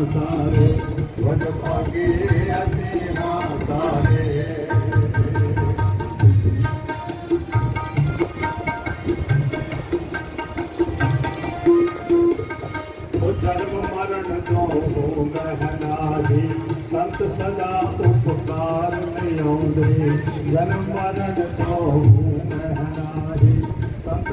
ਹਾਂ ਸਾਰੇ ਵਡ ਭਾਗੇ ਅਸੀਂ ਹਾਂ ਸਾਰੇ ਉਹ ਜਨਮ ਮਰਨ ਤੋਂ ਹੋ ਮਹਿਨਾਦੀ ਸੰਤ ਸਦਾ ਉਪਕਾਰ ਨਹੀਂ ਆਉਂਦੇ ਜਨਮ ਮਰਨ ਤੋਂ ਹੋ ਮਹਿਨਾਦੀ ਸੰਤ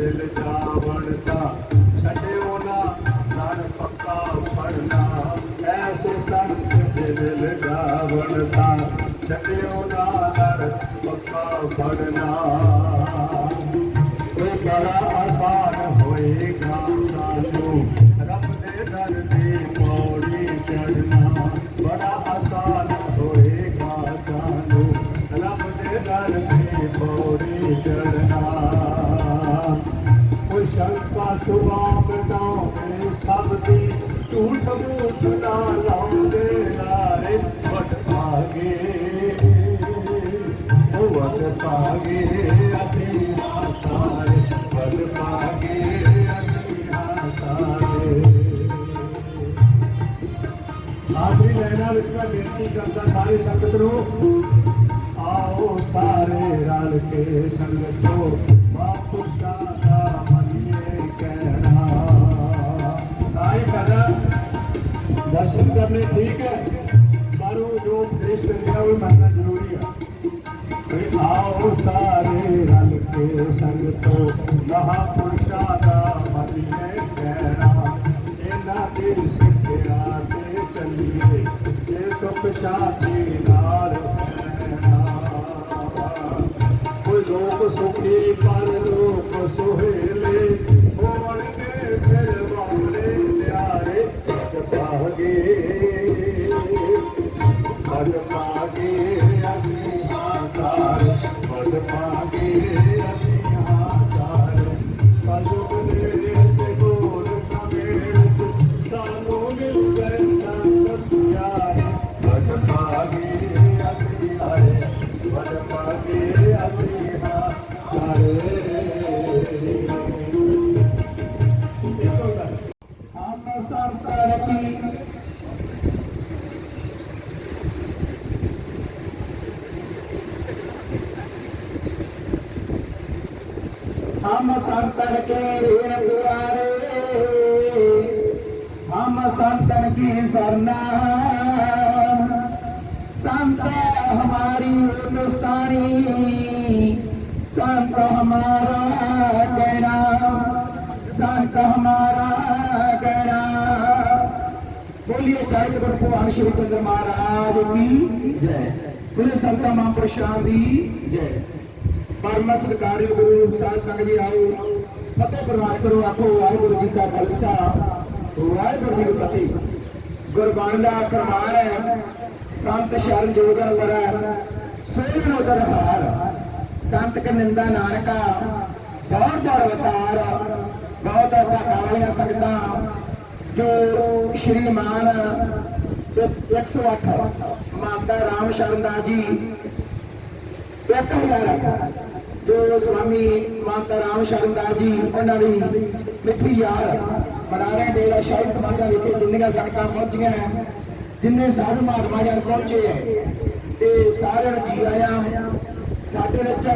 ਦਿਲ ਜਾਵਣ ਛੱਡਿਓ ਨਾ, ਨਾਲ ਪੱਕਾ ਫੜਨਾ ਐਸੇ ਸੰਤ ਤੇ ਦਿਲ ਜਾਵਣ ਛੱਡਿਓ ਨਾ, ਨਾਲ ਪੱਕਾ ਫੜਨਾ ਉਹ ਬੜਾ ਆਸਾਨ ਹੋਏਗਾ ਸਾਨੂੰ, ਰੱਬ ਦੇ ਦਰ ਦੀ ਪੌੜੀ ਚੜਨਾ ਬੜਾ ਆਸਾਨ ਹੋਏਗਾ ਸਾਨੂੰ, ਰੱਬ ਦੇ ਦਰ ਦੀ ਪੌੜੀ ਚੜਨਾ ਸੁਭਾ ਬਟਾਉਣੇ ਸਭ ਦੀ ਝੂਠ ਮੂਠ ਨਾ ਲਾਉਂਦੇ ਲਾਰੇ ਵਟ ਭਾਗੇ ਉਹ ਵਟ ਭਾਗੇ ਅਸੀਂ ਹਾਂ ਸਾਰੇ ਵਟ ਭਾਗੇ ਅਸੀਂ ਹਾਂ ਸਾਰੇ ਆਖਰੀ ਲੈਣਾ ਵਿੱਚ ਮੈਂ ਬੇਨਤੀ ਕਰਦਾ ਸਾਰੀ ਸੰਗਤ ਨੂੰ ਆਓ ਸਾਰੇ ਰਲ ਕੇ ਸੰਗਤੋ ਬਾਪੂ ਦਰਸ਼ਨ ਕਰਨੇ ਠੀਕ ਹੈ, ਪਰ ਉਹ ਜੋ ਦੇਸ਼ ਦਿੰਦਾ ਉਹ ਮੰਨਣਾ ਜ਼ਰੂਰੀ ਹੈ। ਵੀ ਆਓ ਸਾਰੇ ਰਲ ਕੇ ਸੰਗਤੋ, ਮਹਾਂਪੁਰਸ਼ਾਂ ਦਾ ਮੰਨੀਏ ਕਹਿਣਾ ਇਹਨਾਂ ਦੇ ਸਿੱਖਿਆ ਤੇ ਚੱਲੀਏ, ਜੇ ਸੁਖ ਸ਼ਾਂਤੀ ਨਾਲ ਕੋਈ ਲੋਕ ਸੁਖੀ, ਪਰ ਲੋਕ ਸੁਹੇਲੇ ਪਦ ਪਾਗੇ ਅਸੀਂ ਹਾਂ ਸਾਰੇ ਪਾਗੇ हम संतन के वीर प्यारे हम संतन की सरना संत हमारी हिंदुस्तानी संत हमारा कहना संत हमारा कहना बोलिए जय गुरु भगवान श्री चंद्र महाराज की जय बोले संत महापुरुषां की जय ਪਰਮ ਸਤਿਕਾਰਯੋਗ ਗੁਰੂ ਸਾਧ ਸੰਗਤ ਜੀ ਆਓ, ਫਤਿਹ ਪ੍ਰਵਾਨ ਕਰੋ, ਆਖੋ ਵਾਹਿਗੁਰੂ ਜੀ ਕਾ ਖਾਲਸਾ, ਵਾਹਿਗੁਰੂ ਜੀ ਕੀ ਫਤਿਹ। ਗੁਰਬਾਣੀ ਦਾ ਫਰਮਾਨ ਹੈ, ਸੰਤ ਸ਼ਰਨ ਜੋਗਨ ਵਰੈ ਸੋਹਣ ਉਦਰ ਸੰਤ ਕੇ ਨਾਨਕਾ, ਬਹੁਤ ਬਹੁਤ ਅਵਤਾਰ, ਬਹੁਤ ਭਾਗਾਂ ਵਾਲੀਆਂ ਸੰਗਤਾਂ, ਜੋ ਸ਼੍ਰੀਮਾਨ 108 ਮਾਤਾ ਰਾਮ ਸ਼ਰਨ ਦਾਸ ਜੀ, ਇੱਕ ਜੋ ਸਵਾਮੀ ਮਾਤਾ ਰਾਮ ਸ਼ਰਨ ਜੀ, ਉਹਨਾਂ ਦੀ ਮਿੱਠੀ ਯਾਦ ਮਨਾ ਰਹੇ ਡੇਰਾ ਸ਼ਾਹੀ ਸਮਾਗਮ ਵਿਖੇ ਜਿੰਨੀਆਂ ਸੰਗਤਾਂ ਪਹੁੰਚੀਆਂ ਹੈ, ਜਿੰਨੇ ਸਾਧੂ ਮਹਾਤਮਾ ਜਨ ਪਹੁੰਚੇ ਹੈ, ਤੇ ਸਾਰਿਆਂ ਨੂੰ ਜੀ ਆਇਆਂ, ਸਾਡੇ ਵਿੱਚ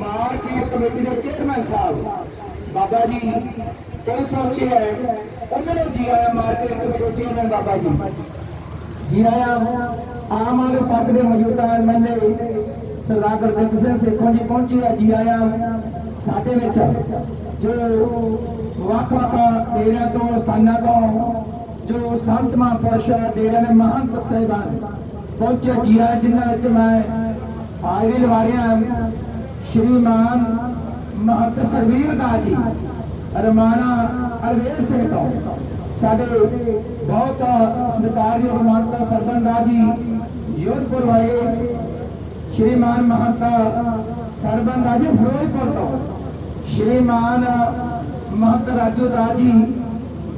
ਮਾਰਕੀਟ ਕਮੇਟੀ ਦੇ ਚੇਅਰਮੈਨ ਸਾਹਿਬ, ਬਾਬਾ ਜੀ ਕੋਈ ਪਹੁੰਚੇ ਹੈ, ਉਹਨਾਂ ਨੂੰ ਜੀ ਆਇਆਂ ਮਾਰਕੀਟ ਕਮੇਟੀ ਦੇ ਚੇਅਰਮੈਨ ਬਾਬਾ ਜੀ। ਜੀ ਆਇਆ, ਆਮ ਆਦਮੀ ਪਾਰਟੀ ਦੇ ਮੌਜੂਦਾ ਐਮਐਲਏ ਸਰਦਾਰ ਗੁਰਦਿੱਤ ਸਿੰਘ ਸੇਖੋਂ ਜੀ ਪਹੁੰਚੇ ਆ, ਜੀ ਆਇਆਂ ਸਾਡੇ ਵਿੱਚ, ਜੋ ਵੱਖ ਵੱਖ ਡੇਰਿਆਂ ਤੋਂ, ਸਥਾਨਾਂ ਤੋਂ, ਜੋ ਸੰਤ ਮਹਾਂਪੁਰਸ਼ ਡੇਰਿਆਂ ਦੇ ਮਹੰਤ ਸਹਿਬਾਨ ਪਹੁੰਚੇ ਜੀਆ ਜਿਨ੍ਹਾਂ ਵਿੱਚ ਮੈਂ ਹਾਜ਼ਰੀ ਲਵਾ ਰਿਹਾ ਸ਼੍ਰੀਮਾਨ ਮਹੰਤ ਸਰਵੀਰ ਦਾ ਜੀ, ਰਮਾਣਾ ਅਰਵੇਲ ਸਿੰਘ ਤੋਂ। ਸਾਡੇ ਬਹੁਤ ਸਤਿਕਾਰਯੋਗ ਮਹੰਤ ਸਰਬਨ ਜੀ, ਯੋਧਪੁਰ ਵਾਲੇ ਸ਼੍ਰੀਮਾਨ ਮਹੰਤਾ ਸਰਬਨ ਫਿਰੋਜ਼ਪੁਰ ਤੋਂ ਸ਼੍ਰੀਮਾਨ ਮਹੰਤ ਰਾਜੂ ਦਾਸ ਜੀ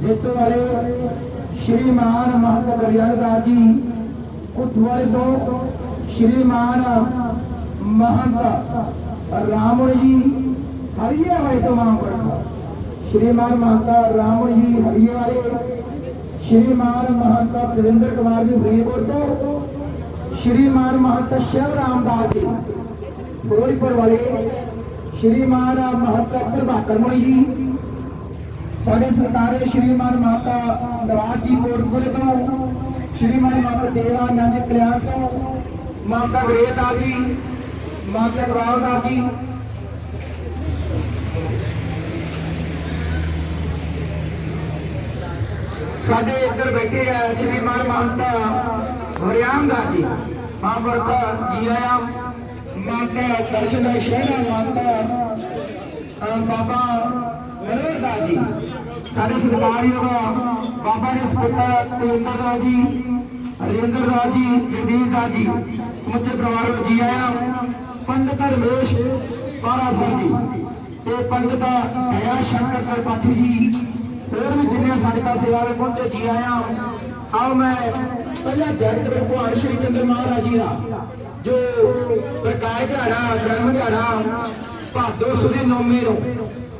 ਜੇਤੂ ਵਾਲੇ ਸ਼੍ਰੀਮਾਨ ਮਹੰਤ ਗਰਿਆਲ ਦਾਸ ਜੀ ਕੁਟਵਾਲੇ ਤੋਂ ਸ਼੍ਰੀਮਾਨ ਮਹੰਤ ਰਾਮਣ ਜੀ ਹਰੀਏ ਵਾਲੇ ਤੋਂ ਮਹਾਂਪੁਰਖ ਸ਼੍ਰੀਮਾਨ ਮਹੰਤਾ ਰਾਮਣ ਜੀ ਹਰੀਏ ਵਾਲੇ ਸ਼੍ਰੀਮਾਨ ਮਹੰਤਾ ਦਵਿੰਦਰ ਕੁਮਾਰ ਜੀ ਫਰੀਦਕੋਟ ਤੋਂ ਸ਼੍ਰੀਮਾਨ ਮਹੰਤ ਸ਼ਿਵ ਰਾਮਦਾਸ ਜੀ। ਫਿਰੋਜ਼ਪੁਰ ਵਾਲੇ ਸ਼੍ਰੀਮਾਨ ਮਹੰਤ ਪ੍ਰਭਾਕਰ ਮਣੀ ਜੀ। ਸਾਡੇ ਸਰਦਾਰੇ ਸ਼੍ਰੀਮਾਨ ਮਾਤਾ ਨਵਾਜ ਜੀ ਕੋਟਪੁਰੇ ਤੋਂ ਸ਼੍ਰੀਮਾਨ ਮਾਤਾ ਦੇਵਾ ਨੰਦ ਕਲਿਆਣ ਤੋਂ, ਮਾਤਾ ਗਰੇਤਾ ਜੀ, ਮਾਤਾ ਗਵਾਲਦਾ ਜੀ। ਸਾਡੇ ਇੱਧਰ ਬੈਠੇ ਆ ਸ਼੍ਰੀਮਾਨ ਮਹੰਤਾ ਹਰਿਆਮ ਜੀ। ਮਾਂ ਮਹਾਂਪੁਰਖ ਜੀ ਆਇਆ ਮਾਤਾ ਦਰਸ਼ਨ ਦਾ ਸ਼ਹਿਰਾ ਮਾਤਾ ਬਾਬਾ ਨਰੇਰ ਦਾ ਜੀ, ਸਾਡੇ ਸਤਿਕਾਰਯੋਗ ਬਾਬਾ ਜੀ ਸਪੁੱਤਰ ਤੇਂਦਰ ਦਾ ਜੀ ਹਰਿੰਦਰ ਦਾ ਜੀ ਜਗਦੀਪ ਦਾ ਜੀ, ਸਮੁੱਚੇ ਪਰਿਵਾਰ ਨੂੰ ਜੀ ਆਇਆ ਪੰਡਤ ਰਮੇਸ਼ ਪਾਰਾ ਸਿੰਘ ਜੀ ਤੇ ਪੰਡਤ ਦਇਆ ਸ਼ੰਕਰ ਕਰਪਾਠੀ ਜੀ, ਹੋਰ ਵੀ ਜਿੰਨੇ ਸਾਡੇ ਪਾਸੇ ਵਾਲੇ ਪਹੁੰਚੇ ਜੀ ਆਇਆ ਆਓ ਮੈਂ ਪਹਿਲਾਂ ਜਗਤ ਭਗਵਾਨ ਸ਼੍ਰੀ ਚੰਦਰ ਮਹਾਰਾਜ ਜੀ ਦਾ, ਜੋ ਪ੍ਰਕਾਸ਼ ਦਿਹਾੜਾ, ਜਨਮ ਦਿਹਾੜਾ, ਭਾਦੋ ਸੁਦੀ ਨੌਮੀ ਨੂੰ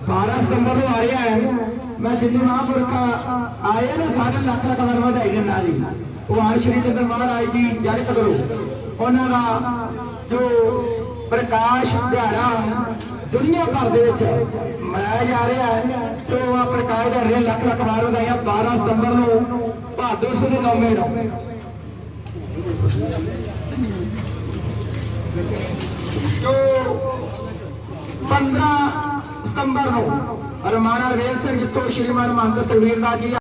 12 ਸਤੰਬਰ ਨੂੰ ਆ ਰਿਹਾ ਹੈ। ਮੈਂ ਜਿੰਨੇ ਮਹਾਂਪੁਰਖ ਆਏ ਆ ਸਾਰੇ ਲੱਖ ਲੱਖ ਵਾਰ ਵਧਾਈ ਦਿੰਦਾ ਜੀ। ਭਗਵਾਨ ਸ਼੍ਰੀ ਚੰਦਰ ਮਹਾਰਾਜ ਜੀ ਜਗਤ ਗੁਰੂ ਉਹਨਾਂ ਦਾ ਜੋ ਪ੍ਰਕਾਸ਼ ਦਿਹਾੜਾ ਦੁਨੀਆ ਭਰ ਦੇ ਵਿੱਚ ਮਨਾਇਆ ਜਾ ਰਿਹਾ ਹੈ, ਸੋ ਆ ਪ੍ਰਕਾਸ਼ ਦਾ ਰੇ ਲੱਖ ਲੱਖ ਵਾਰ ਵਧਾਈਆਂ। 12 ਸਤੰਬਰ ਨੂੰ ਬਹਾਦਰ ਸਿੰਘ ਨੌਮੀ ਨੂੰ ਜੋ 15 ਸਤੰਬਰ ਨੂੰ ਰਮਾਣਾ ਰੇਲ ਸਿੰਘ ਜਿੱਥੋਂ ਸ਼੍ਰੀਮਾਨ ਮਹੰਤ ਸੁਖਬੀਰ ਦਾਸ ਜੀ